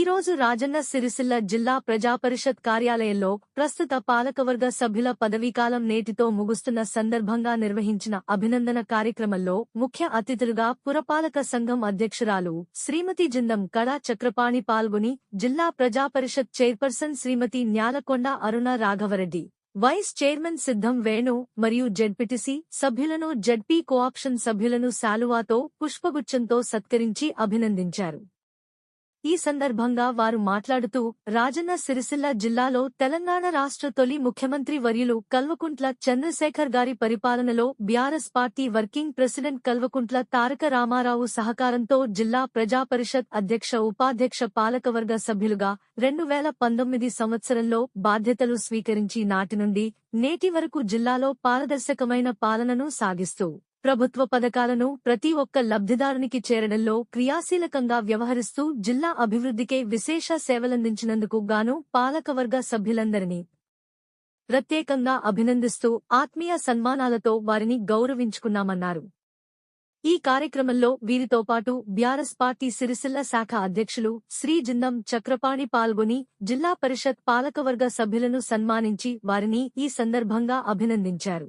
రోజు రాజన్న సిరిసిల్ల జిల్లా ప్రజాపరిషత్ కార్యాలయంలో ప్రస్తుత పాలకవర్గ సభ్యుల పదవీకాలం నేటితో ముగుస్తున్న సందర్భంగా నిర్వహించిన అభినందన కార్యక్రమంలో ముఖ్య అతిథులుగా పురపాలక సంఘం అధ్యక్షురాలు శ్రీమతి జిందం కళా చక్రపాణి పాల్గొని జిల్లా Praja Parishad chairperson Shrimati Nyalakonda Aruna Raghavareddy vice chairman Siddham Venu మరియు జెడ్పిటిసి సభ్యులను జెడ్పీ కోఆప్షన్ సభ్యులను శాలువాతో పుష్పగుచ్చంతో సత్కరించి అభినందించారు. ఈ సందర్భంగా వారు మాట్లాడుతూ రాజన్న సిరిసిల్ల జిల్లాలో తెలంగాణ రాష్ట్ర తొలి ముఖ్యమంత్రి వర్యులు కల్వకుంట్ల చంద్రశేఖర్ గారి పరిపాలనలో BRS party working president Kalvakuntla Taraka Ramarao సహకారంతో జిల్లా ప్రజాపరిషత్ అధ్యక్ష ఉపాధ్యక్ష పాలకవర్గ సభ్యులుగా రెండు వేల పంతొమ్మిది సంవత్సరంలో బాధ్యతలు స్వీకరించి నాటి నుండి నేటి వరకు జిల్లాలో పారదర్శకమైన పాలనను సాగిస్తూ ప్రభుత్వ పథకాలను ప్రతి ఒక్క లబ్ధిదారునికి చేరడంలో క్రియాశీలకంగా వ్యవహరిస్తూ జిల్లా అభివృద్ధికే విశేష సేవలందించినందుకు గాను పాలకవర్గ సభ్యులందరినీ ప్రత్యేకంగా అభినందిస్తూ ఆత్మీయ సన్మానాలతో వారిని గౌరవించుకున్నామన్నారు. ఈ కార్యక్రమంలో వీరితో పాటు బ్యారస్ పార్టీ సిరిసిల్ల శాఖ అధ్యక్షులు శ్రీ జిందం చక్రపాణి పాల్గొని జిల్లా పరిషత్ పాలకవర్గ సభ్యులను సన్మానించి వారిని ఈ సందర్భంగా అభినందించారు.